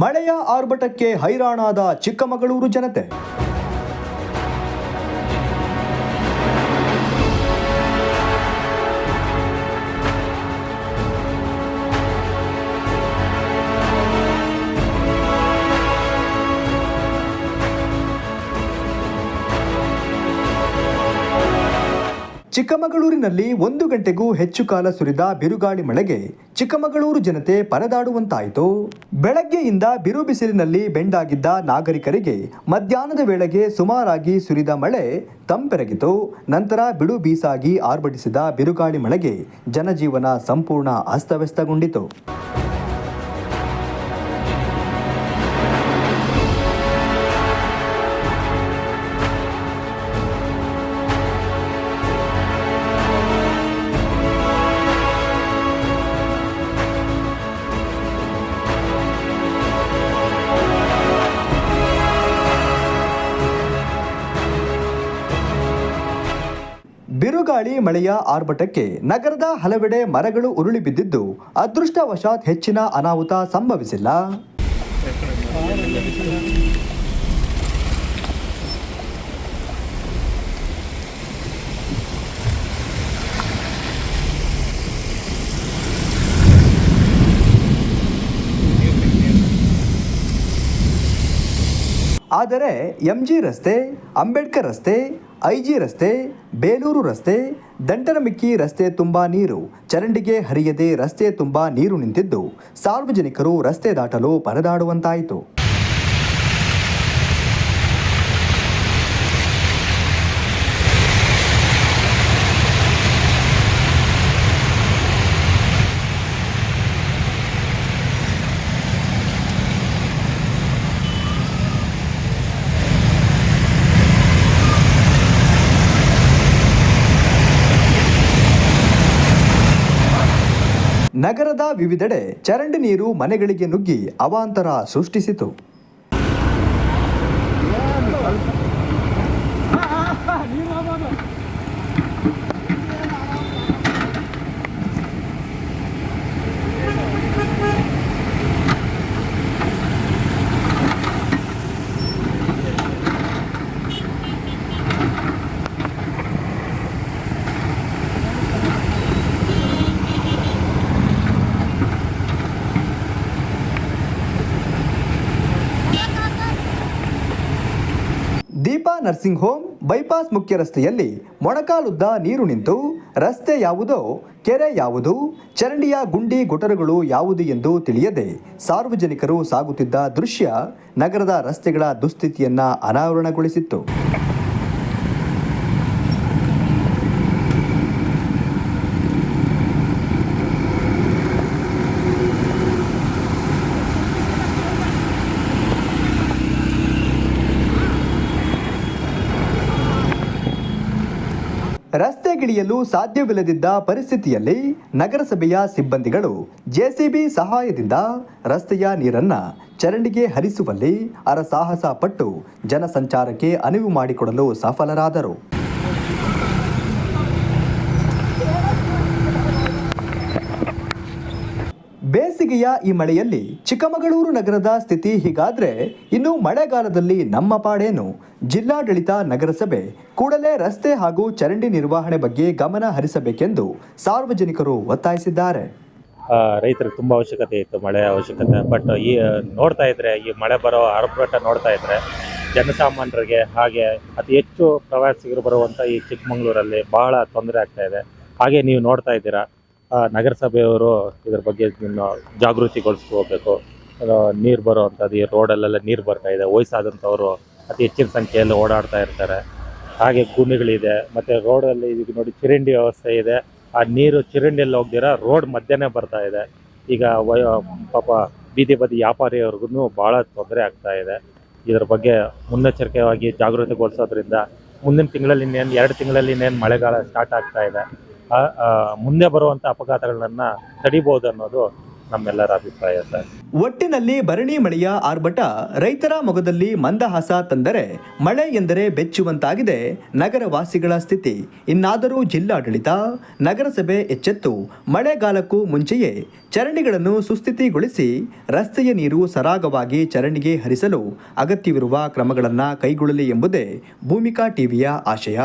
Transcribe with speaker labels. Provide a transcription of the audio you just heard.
Speaker 1: ಮಳೆಯ ಆರ್ಭಟಕ್ಕೆ ಹೈರಾಣಾದ ಚಿಕ್ಕಮಗಳೂರು ಜನತೆ. ಚಿಕ್ಕಮಗಳೂರಿನಲ್ಲಿ ಒಂದು ಗಂಟೆಗೂ ಹೆಚ್ಚು ಕಾಲ ಸುರಿದ ಬಿರುಗಾಳಿ ಮಳೆಗೆ ಚಿಕ್ಕಮಗಳೂರು ಜನತೆ ಪರದಾಡುವಂತಾಯಿತು. ಬೆಳಗ್ಗೆಯಿಂದ ಬಿರು ಬಿಸಿಲಿನಲ್ಲಿ ಬೆಂಡಾಗಿದ್ದ ನಾಗರಿಕರಿಗೆ ಮಧ್ಯಾಹ್ನದ ವೇಳೆಗೆ ಸುಮಾರಾಗಿ ಸುರಿದ ಮಳೆ ತಂಪೆರಗಿತು. ನಂತರ ಬಿಡು ಬೀಸಾಗಿ ಆರ್ಭಟಿಸಿದ ಬಿರುಗಾಳಿ ಮಳೆಗೆ ಜನಜೀವನ ಸಂಪೂರ್ಣ ಅಸ್ತವ್ಯಸ್ತಗೊಂಡಿತು. ಬಿರುಗಾಳಿ ಮಳೆಯ ಆರ್ಭಟಕ್ಕೆ ನಗರದ ಹಲವೆಡೆ ಮರಗಳು ಉರುಳಿ ಬಿದ್ದಿದ್ದು, ಅದೃಷ್ಟವಶಾತ್ ಹೆಚ್ಚಿನ ಅನಾಹುತ ಸಂಭವಿಸಿಲ್ಲ. ಆದರೆ, ಎಂಜಿ ರಸ್ತೆ, ಅಂಬೇಡ್ಕರ್ ರಸ್ತೆ ಐಜಿ ರಸ್ತೆ, ಬೇಲೂರು ರಸ್ತೆ, ದಂಟನಮಿಕ್ಕಿ ರಸ್ತೆ ತುಂಬಾ ನೀರು, ಚರಂಡಿಗೆ ಹರಿಯದೆ ರಸ್ತೆ ತುಂಬಾ ನೀರು ನಿಂತಿದ್ದು. ಸಾರ್ವಜನಿಕರು ರಸ್ತೆ ದಾಟಲು ಪರದಾಡುವಂತಾಯಿತು. ನಗರದ ವಿವಿಧೆಡೆ ಚರಂಡಿ ನೀರು ಮನೆಗಳಿಗೆ ನುಗ್ಗಿ ಅವಾಂತರ ಸೃಷ್ಟಿಸಿತು. ದೀಪಾ ನರ್ಸಿಂಗ್ ಹೋಮ್, ಬೈಪಾಸ್ ಮುಖ್ಯ ರಸ್ತೆಯಲ್ಲಿ ಮೊಣಕಾಲುದ್ದ ನೀರು ನಿಂತು, ರಸ್ತೆ ಯಾವುದೋ, ಕೆರೆ ಯಾವುದು, ಚರಂಡಿಯ ಗುಂಡಿ ಗೊಟರುಗಳು ಯಾವುದು ಎಂದು ತಿಳಿಯದೆ ಸಾರ್ವಜನಿಕರು ಸಾಗುತ್ತಿದ್ದ ದೃಶ್ಯ ನಗರದ ರಸ್ತೆಗಳ ದುಸ್ಥಿತಿಯನ್ನ ಅನಾವರಣಗೊಳಿಸಿತ್ತು. ರಸ್ತೆಗಿಳಿಯಲು ಸಾಧ್ಯವಿಲ್ಲದಿದ್ದ ಪರಿಸ್ಥಿತಿಯಲ್ಲಿ ನಗರಸಭೆಯ ಸಿಬ್ಬಂದಿಗಳು ಜೆಸಿಬಿ ಸಹಾಯದಿಂದ ರಸ್ತೆಯ ನೀರನ್ನ ಚರಂಡಿಗೆ ಹರಿಸುವಲ್ಲಿ ಅರಸಾಹಸ ಪಟ್ಟು ಜನಸಂಚಾರಕ್ಕೆ ಅನುವು ಮಾಡಿಕೊಡಲು ಸಫಲರಾದರು. ಬೇಸಿಗೆಯ ಈ ಮಳೆಯಲ್ಲಿ ಚಿಕ್ಕಮಗಳೂರು ನಗರದ ಸ್ಥಿತಿ ಹೀಗಾದ್ರೆ ಇನ್ನು ಮಳೆಗಾಲದಲ್ಲಿ ನಮ್ಮ ಪಾಡೇನು ಜಿಲ್ಲಾಡಳಿತ ನಗರಸಭೆ ಕೂಡಲೇ ರಸ್ತೆ ಹಾಗೂ ಚರಂಡಿ ನಿರ್ವಹಣೆ ಬಗ್ಗೆ ಗಮನ ಹರಿಸಬೇಕೆಂದು ಸಾರ್ವಜನಿಕರು ಒತ್ತಾಯಿಸಿದ್ದಾರೆ.
Speaker 2: ರೈತರಿಗೆ ತುಂಬ ಅವಶ್ಯಕತೆ ಇತ್ತು, ಮಳೆ ಅವಶ್ಯಕತೆ. ಬಟ್ ಈ ನೋಡ್ತಾ ಇದ್ರೆ, ಈ ಮಳೆ ಬರೋ ಆರ್ಭಟ ನೋಡ್ತಾ ಇದ್ರೆ, ಜನಸಾಮಾನ್ಯರಿಗೆ ಹಾಗೆ ಅತಿ ಹೆಚ್ಚು ಪ್ರವಾಸಿಗರು ಬರುವಂಥ ಈ ಚಿಕ್ಕಮಗಳೂರಲ್ಲಿ ಬಹಳ ತೊಂದರೆ ಆಗ್ತಾ ಇದೆ. ಹಾಗೆ ನೀವು ನೋಡ್ತಾ ಇದ್ದೀರಾ ನಗರಸಭೆಯವರು ಇದ್ರ ಬಗ್ಗೆ ಇನ್ನು ಜಾಗೃತಿಗೊಳಿಸ್ಕೋಬೇಕು. ನೀರು ಬರೋ ಅಂಥದ್ದು ಈ ರೋಡಲ್ಲೆಲ್ಲ ನೀರು ಬರ್ತಾ ಇದೆ. ವಯಸ್ಸಾದಂಥವ್ರು ಅತಿ ಹೆಚ್ಚಿನ ಸಂಖ್ಯೆಯಲ್ಲಿ ಓಡಾಡ್ತಾ ಇರ್ತಾರೆ. ಹಾಗೆ ಗುಣಿಗಳಿದೆ ಮತ್ತು ರೋಡಲ್ಲಿ ಈಗ ನೋಡಿ ಚಿರಂಡಿ ವ್ಯವಸ್ಥೆ ಇದೆ. ಆ ನೀರು ಚರಂಡಿಯಲ್ಲಿ ಹೋಗ್ದಿರ ರೋಡ್ ಮಧ್ಯನೇ ಬರ್ತಾ ಇದೆ. ಈಗ ವಯ, ಪಾಪ ಬೀದಿ ಬದಿ ವ್ಯಾಪಾರಿಯವ್ರಿಗೂ ಭಾಳ ತೊಂದರೆ ಆಗ್ತಾ ಇದೆ. ಇದ್ರ ಬಗ್ಗೆ ಮುನ್ನೆಚ್ಚರಿಕೆಯಾಗಿ ಜಾಗೃತಿಗೊಳಿಸೋದ್ರಿಂದ ಮುಂದಿನ ತಿಂಗಳಲ್ಲಿ ಇನ್ನೇನು, ಎರಡು ತಿಂಗಳಲ್ಲಿ ಇನ್ನೇನು ಮಳೆಗಾಲ ಸ್ಟಾರ್ಟ್ ಆಗ್ತಾ ಇದೆ. ಮುಂದೆ ಬರುವಂಥ ಅಪಘಾತಗಳನ್ನ ತಡಿಬಹುದು ಅನ್ನೋದು ನಮ್ಮೆಲ್ಲರ ಅಭಿಪ್ರಾಯ ಸರ್.
Speaker 1: ಒಟ್ಟಿನಲ್ಲಿ ಭರಣಿ ಮಳೆಯ ಆರ್ಭಟ, ರೈತರ ಮೊಗದಲ್ಲಿ ಮಂದಹಾಸ ತಂದರೆ ಮಳೆ ಎಂದರೆ ಬೆಚ್ಚುವಂತಾಗಿದೆ ನಗರವಾಸಿಗಳ ಸ್ಥಿತಿ. ಇನ್ನಾದರೂ ಜಿಲ್ಲಾಡಳಿತ, ನಗರಸಭೆ ಎಚ್ಚೆತ್ತು, ಮಳೆಗಾಲಕ್ಕೂ ಮುಂಚೆಯೇ ಚರಂಡಿಗಳನ್ನು ಸುಸ್ಥಿತಿಗೊಳಿಸಿ ರಸ್ತೆಯ ನೀರು ಸರಾಗವಾಗಿ ಚರಂಡಿಗೆ ಹರಿಸಲು ಅಗತ್ಯವಿರುವ ಕ್ರಮಗಳನ್ನು ಕೈಗೊಳ್ಳಲಿ ಎಂಬುದೇ ಭೂಮಿಕಾ ಟಿವಿಯ ಆಶಯ.